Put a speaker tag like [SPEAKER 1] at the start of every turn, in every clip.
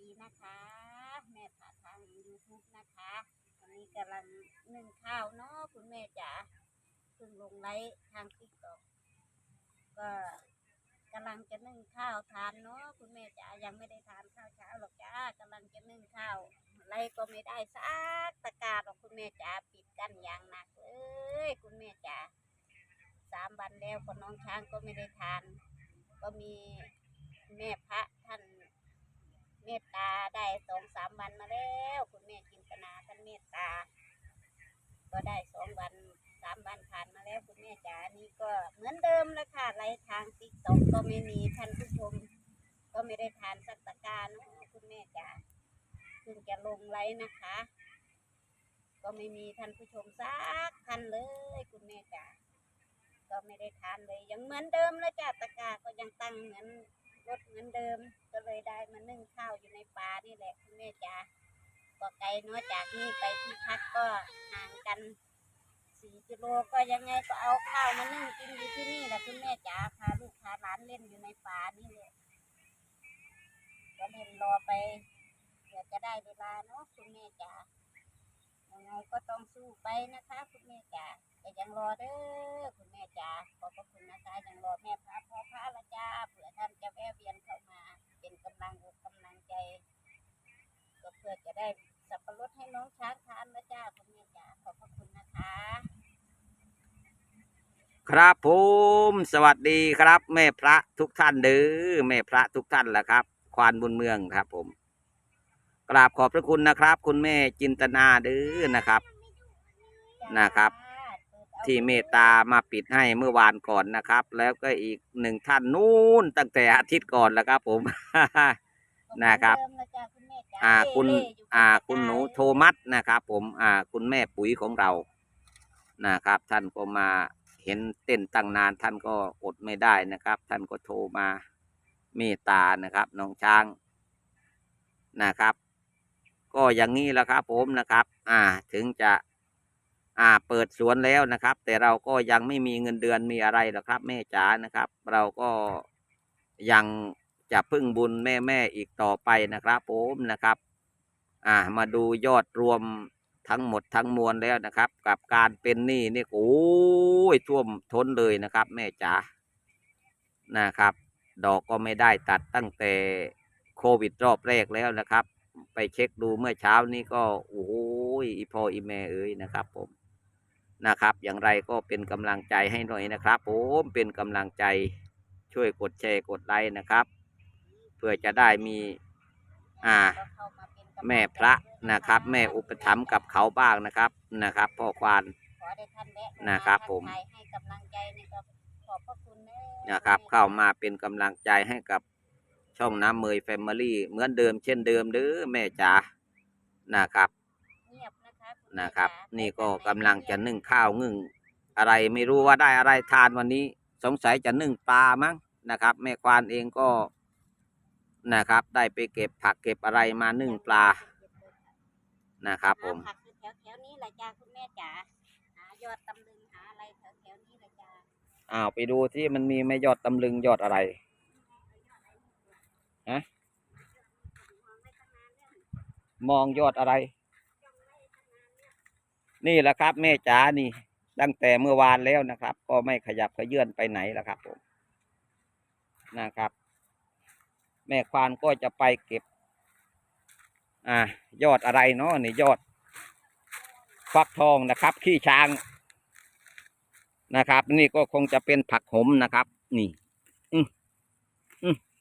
[SPEAKER 1] ดีนะคะ แม่ผ่าทาง YouTube นะคะวันนี้กำลังนึ่งข้าวเนาะคุณแม่จ๋าเพิ่งลงไลฟ์ทางติ๊กต็อกก็กำลังจะนึ่งข้าวทานเนาะคุณแม่จ๋ายังไม่ได้ทานข้าวเช้าหรอกจ้ากำลังจะนึ่งข้าวไลฟ์ก็ไม่ได้สักตะกร้าหรอกคุณแม่จ๋าปิดกั้นอย่างหนักเลยคุณแม่จ๋าสามวันแล้วก็น้องช้างก็ไม่ได้ทาน ก็มีแม่พระท่านเมตตาได้สองสามวันมาแล้ว คุณแม่จินตนาท่านเมตตา ก็ได้สองวันสามวันผ่านมาแล้วคุณแม่จ๋านี่ก็เหมือนเดิมเลยค่ะไลฟ์ทางติ๊กต็อกก็ไม่มีท่านผู้ชม ก็ไม่ได้ทานสักตะการนะคุณแม่จ๋าเพิ่งจะลงไลฟ์นะคะ ก็ไม่มีท่านผู้ชมสักท่านเลย คุณแม่จ๋าก็ไม่ได้ทานเลยยังเหมือนเดิมเลยจ้ะตะกร้าก็ยังตั้งเหมือน รถเหมือนเดิมก็เลยได้มานึ่งข้าวอยู่ในป่านี่แหละคุณแม่จ๋าก็ไกลเนาะจากนี่ไปที่พักก็ห่างกันสี่กิโลก็ยังไงก็เอาข้าวมานึ่งกินอยู่ที่นี่แหละคุณแม่จ๋าพาลูกพาหลานเล่นอยู่ในป่านี่เลยก็เล่นรอไปเผื่อจะได้เวลาเนาะคุณแม่จ๋า ก็ต้องสู้ไปนะคะ คุณแม่จ๋าก็ยังรอเด้อคุณแม่จ๋าขอบพระคุณนะคะยังรอแม่พระพ่อพระละจ้าเผื่อท่านจะแวะเวียนเข้ามา เป็นกำลังอกกำลังใจ ก็เพื่อจะได้สับปะรดให้น้องช้างทานละจ้าคุณแม่จ๋าขอบพระคุณนะคะ
[SPEAKER 2] ครับผมสวัสดีครับ แม่พระทุกท่านเด้อแม่พระทุกท่านแหละครับ ควานบุญเมืองครับผม กราบขอบพระคุณนะครับ คุณแม่จินตนาเด้อนะครับ นะครับ ที่เมตตามาปิดให้เมื่อวานก่อนนะครับ แล้วก็อีกหนึ่งท่านนู้นตั้งแต่อาทิตย์ก่อนแล้วครับผม นะครับ อ่าคุณอ่าคุณหนูโทมัสนะครับ ผมอ่าคุณแม่ปุ๋ยของเรานะครับ ท่านก็มาเห็นเต้นตั้งนานท่านก็อดไม่ได้นะครับ ท่านก็โทรมาเมตตานะครับน้องช้างนะครับ ก็อย่างนี้แหละครับผมนะครับ อ่าถึงจะอ่าเปิดสวนแล้วนะครับ แต่เราก็ยังไม่มีเงินเดือนมีอะไรหรอกครับ แม่จ๋านะครับ เราก็ยังจะพึ่งบุญแม่แม่ๆอีกต่อไปนะครับผมนะครับ อ่ามาดูยอดรวมทั้งหมดทั้งมวลแล้วนะครับ กับการเป็นหนี้นี่โอ้ยท่วมท้นเลยนะครับ แม่จ๋านะครับ ดอกก็ไม่ได้ตัดตั้งแต่โควิดรอบแรกแล้วนะครับ ไปเช็คดูเมื่อเช้านี้ก็โอ้ยอีพออีแม่เอ๋ยนะครับ ผมนะครับ อย่างไรก็เป็นกำลังใจให้หน่อยนะครับ ผมเป็นกำลังใจช่วยกดแชร์กดไลค์นะครับ เพื่อจะได้มีอ่าแม่พระนะครับ แม่อุปถัมภ์กับเขาบ้างนะครับนะครับพ่อควาน
[SPEAKER 1] ขอได้ท่านแวะา
[SPEAKER 2] นะครับผม
[SPEAKER 1] ทักทายให้กำลังใจนี่ก็ขอบพระคุณเด้อ
[SPEAKER 2] นะครับ เข้ามาเป็นกำลังใจให้กับ ช่องน้ำเมยแฟมิลี่เหมือนเดิมเช่นเดิมเด้อแม่จ๋านะครับ
[SPEAKER 1] เงียบนะคะณแม่
[SPEAKER 2] นะครับ
[SPEAKER 1] จ๋า
[SPEAKER 2] นี่ก็
[SPEAKER 1] ไป
[SPEAKER 2] กำลังจะนึ่งข้าวนึ่ง อะไรไม่รู้ว่าได้อะไรทานวันนี้ สงสัยจะนึ่งปลามั้งนะครับ แม่ควานเองก็นะครับ ได้ไปเก็บผักเก็บอะไรมานึ่งปลานะครับ ผม
[SPEAKER 1] หาผักอยู่แถวแถวๆนี้แหละจ้าคุณแม่จ๋าหายอดตำลึงหาอะไรแถวแถวๆนี้แหละจ้า
[SPEAKER 2] อ้าวไปดูที่มันมีไหม่ยอดตำลึงยอดอะไร ฮะมองยอดอะไร นี่แหละครับ แม่จ๋านี่ ตั้งแต่เมื่อวานแล้วนะครับ ก็ไม่ขยับขยื่นไปไหนแล้วครับผมนะครับ แม่ควานก็จะไปเก็บ อ่ายอดอะไรเนาะนี่ยอด ฟักทองนะครับ ขี้ช้างนะครับ นี่ก็คงจะเป็นผักหมนะครับ นี่ อืม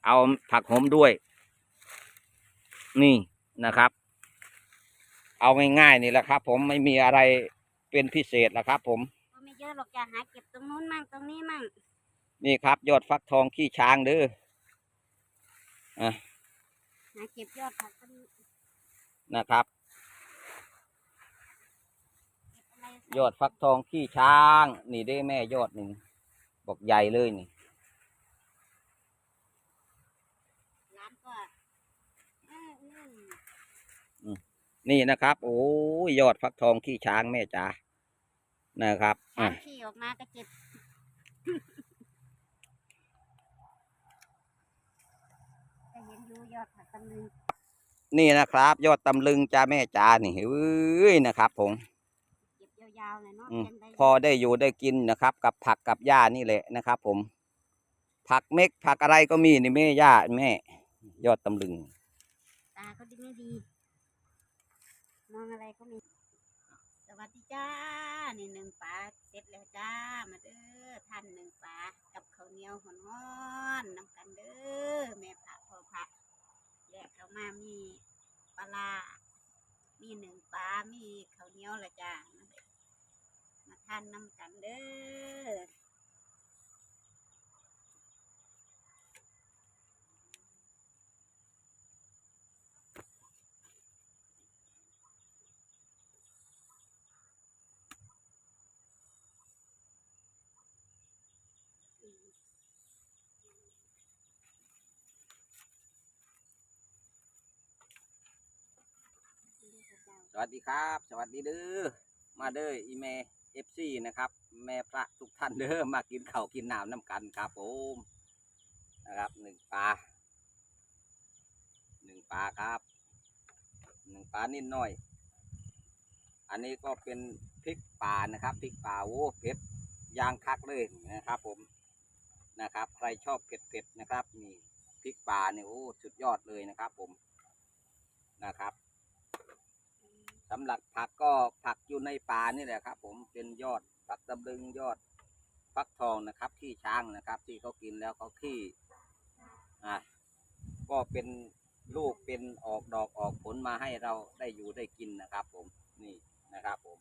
[SPEAKER 2] เอาผักหมด้วย นี่นะครับ เอาง่ายๆนี่แหละครับ ผมไม่มีอะไรเป็นพิเศษละครับ ผม
[SPEAKER 1] ก็ไม่เยอะหรอกจ้าหาเก็บตรงนู้นมั่งตรงนี้มั่ง
[SPEAKER 2] นี่ครับ ยอดฟักทองขี้ช้างเด้ออะ
[SPEAKER 1] หาเก็บยอดผักกัน
[SPEAKER 2] นะครับ
[SPEAKER 1] เก็บอะไรใส่
[SPEAKER 2] ยอดฟักทองขี้ช้าง นี่ได้แม่ยอดหนึ่งบอกใหญ่เลยนี่
[SPEAKER 1] ร้านก็เอออืม
[SPEAKER 2] นี่นะครับ โอ้ยยอดฟักทองขี้ช้างแม่จ๋านะครับ
[SPEAKER 1] ช้า
[SPEAKER 2] อะ
[SPEAKER 1] งขี่ออกมาก็เจ็บก็เห็นอยู่ยอดผักตำลึง
[SPEAKER 2] นี่นะครับ ยอดตำลึงจ้าแม่จ้านี่เอ้ยนะครับผม
[SPEAKER 1] เก็บยาวๆเลยเนาะ
[SPEAKER 2] อืม
[SPEAKER 1] ยังได้
[SPEAKER 2] พอได้อยู่ได้กินนะครับ กับผักกับหญ้านี่แหละนะครับ ผม ผักเม็กผักอะไรก็มีนี่แม่ย่าแม่ ยอดตำลึง
[SPEAKER 1] ตาเขาดีไม่ดี มองอะไรก็มี สวัสดีจ้า นี่หนึ่งปลาเสร็จแล้วจ้า มาเด้อท่านหนึ่งปลากับข้าวเหนียวหอนๆน้ำกันเด้อแม่พระพ่อพระแยกเข้ามามีปลา มีหนึ่งปลา มีข้าวเหนียวละจ้า มาเด้อมาทานน้ำกันเด้อ
[SPEAKER 2] วัสดีครับ สวัสดีเด้อมาเด้ออีเมเอฟซีนะครับ แม่พระทุกท่านเด้อมากินข้าวกินน้ำน้ำกันครับผมนะครับหนึ่งปลาหนึ่งปลาครับหนึ่งปลานิดหน่อย อันนี้ก็เป็นพริกป่านะครับพริกป่าโอ้เผ็ดยางคักเลยนะครับผมนะครับ ใครชอบเผ็ดๆนะครับนี่พริกป่าเนี่ยโอ้สุดยอดเลยนะครับผมนะครับ สำหรับผักก็ผักอยู่ในป่านี่แหละครับ ผมเป็นยอดผักตำลึงยอดฟักทองนะครับขี้ช้างนะครับ ที่เขากินแล้วเขาขี้อะก็เป็นลูกเป็นออกดอกออกผลมาให้เราได้อยู่ได้กินนะครับ ผมนี่นะครับ ผม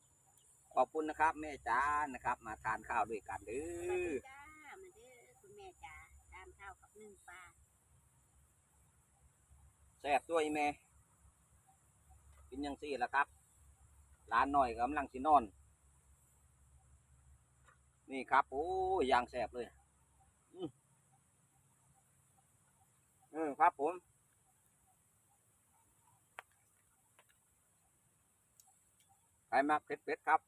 [SPEAKER 2] ขอบคุณนะครับ แม่จ้านะครับ มาทานข้าวด้วยกันเด้
[SPEAKER 1] สวัส
[SPEAKER 2] อ
[SPEAKER 1] จ้ามาเด้อคุณแม่จ๋าทานข้าวกับหนึ่งปลา
[SPEAKER 2] แซ่บด้วยแม่กินยังสี่ละครับ ร้านหน่อยกำลังสินอน นี่ครับ โอ้ยางแสบเลยอืมเออครับผมไปมาเผ็ดๆครับ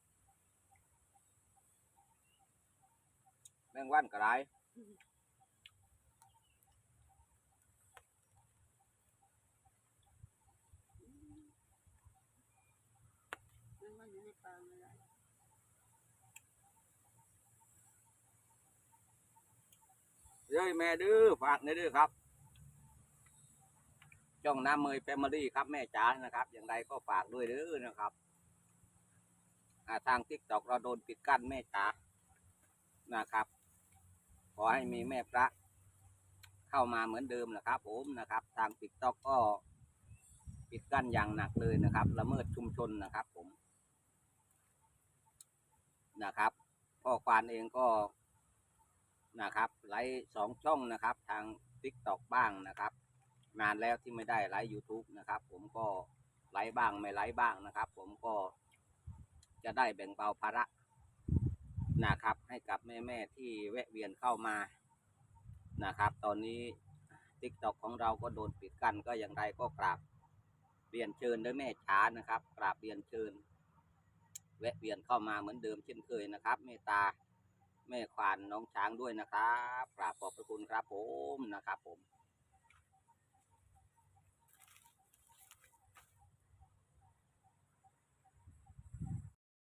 [SPEAKER 2] แมงวันกระไร
[SPEAKER 1] มันก็อยู่ใน ปลาเลย
[SPEAKER 2] เด้อแม่เด้อฝากในอยเด้อครับ จ้องน้ำเมยแฟมิลี่ครับแม่จ๋านะครับ อย่างไรก็ฝากด้วยเด้อนะครับทางทิกตอกเราโดนปิดกั้นแม่จ๋านะครับ ขอให้มีแม่พระ เข้ามาเหมือนเดิมนะครับ ผมนะครับ ทางติกตอกก็ปิดกั้นอย่างหนักเลยนะครับ ละเมิดชุมชนนะครับ ผม นะครับพ่อควานเองก็นะครับ ไลฟ์สองช่องนะครับ ทางติ๊กตอกบ้างนะครับ นานแล้วที่ไม่ได้ไลฟ์ YouTube นะครับ ผมก็ไลฟ์บ้างไม่ไลฟ์บ้างนะครับ ผมก็จะได้แบ่งเบาภาระนะครับ ให้กับแม่ๆที่แวะเวียนเข้ามานะครับ ตอนนี้ติ๊กตอกของเราก็โดนปิดกั้นก็อย่างไรก็กราบเรียนเชิญด้วยแม่ช้านะครับ กราบเรียนเชิญ แวะเวียนเข้ามาเหมือนเดิมเช่นเคยนะครับ เมตตาแม่ควานน้องช้างด้วยนะครับกราบขอบพระคุณครับผมนะครับผม